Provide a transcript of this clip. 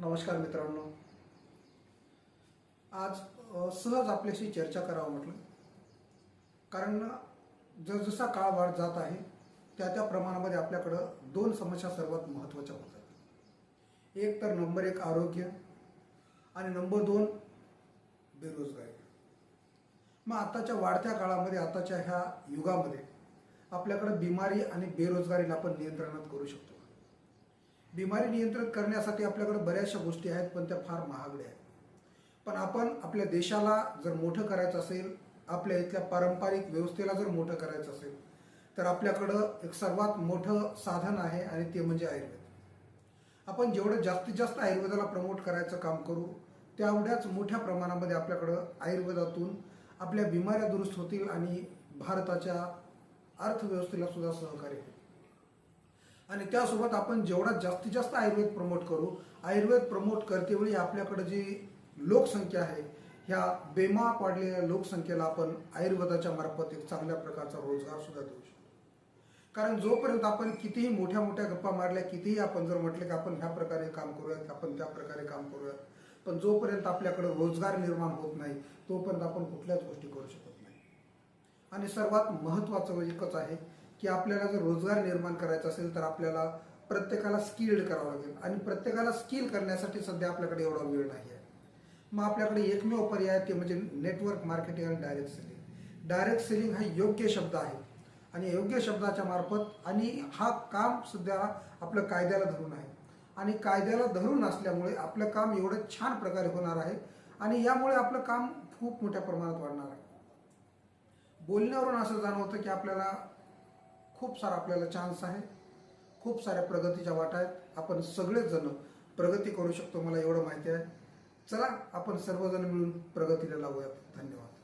नमस्कार मित्रांनो. आज सहज आपल्याशी चर्चा करावं म्हटलं. कारण जसजसा काळ वाढ जात आहे त्या त्या प्रमाणामध्ये आपल्याकडं दोन समस्या सर्वात महत्त्वाच्या होतात. एक तर नंबर एक आरोग्य आणि नंबर दोन बेरोजगारी. मग आताच्या वाढत्या काळामध्ये आताच्या ह्या युगामध्ये आपल्याकडं बिमारी आणि बेरोजगारीला आपण नियंत्रणात करू शकतो. बिमारी नियंत्रित करण्यासाठी आपल्याकडे बऱ्याचशा गोष्टी आहेत पण त्या फार महागड्या आहेत. पण आपण आपल्या देशाला जर मोठं करायचं असेल आपल्या इथल्या पारंपरिक व्यवस्थेला जर मोठं करायचं असेल तर आपल्याकडं एक सर्वात मोठं साधन आहे आणि ते म्हणजे आयुर्वेद. आपण जेवढं जास्तीत जास्त आयुर्वेदाला प्रमोट करायचं काम करू तेवढ्याच मोठ्या प्रमाणामध्ये आपल्याकडं आयुर्वेदातून आपल्या बिमाऱ्या दुरुस्त होतील आणि भारताच्या अर्थव्यवस्थेला सुद्धा सहकार्य होईल. आणि त्यासोबत आपण जेवढा जास्तीत जास्त आयुर्वेद प्रमोट करू आयुर्वेद प्रमोट करतेवेळी आपल्याकडे जी लोकसंख्या आहे ह्या बेमा पडलेल्या लोकसंख्येला आपण आयुर्वेदाच्या मार्फत एक चांगल्या प्रकारचा रोजगार सुद्धा देऊ शकतो. कारण जोपर्यंत आपण कितीही मोठ्या मोठ्या गप्पा मारल्या कितीही आपण जर म्हटलं की आपण ह्या प्रकारे काम करूयात आपण त्या प्रकारे काम करूयात पण जोपर्यंत आपल्याकडे रोजगार निर्माण होत नाही तोपर्यंत आपण कुठल्याच गोष्टी करू शकत नाही. आणि सर्वात महत्त्वाचं म्हणजे एकच आहे की आपल्याला जर रोजगार निर्माण करायचा असेल तर आपल्याला प्रत्येकाला स्किल्ड करावं लागेल. आणि प्रत्येकाला स्किल करण्यासाठी सध्या आपल्याकडे एवढा वेळ नाही आहे. मग आपल्याकडे एकमेव पर्याय ते म्हणजे नेटवर्क मार्केटिंग आणि डायरेक्ट सेलिंग डायरेक्ट सेलिंग हा योग्य शब्द आहे. आणि योग्य शब्दाच्या मार्फत आणि हा काम सध्या आपलं कायद्याला धरून आहे. आणि कायद्याला धरून असल्यामुळे आपलं काम एवढं छान प्रकारे होणार आहे आणि यामुळे आपलं काम खूप मोठ्या प्रमाणात वाढणार आहे. बोलण्यावरून असं जाणवतं की आपल्याला खूप सारा आपल्याला चान्स आहे. खूप साऱ्या प्रगतीच्या वाटा आहेत. आपण सगळेजण प्रगती करू शकतो मला एवढं माहिती आहे. चला आपण सर्वजण मिळून प्रगतीला लावूयात. धन्यवाद.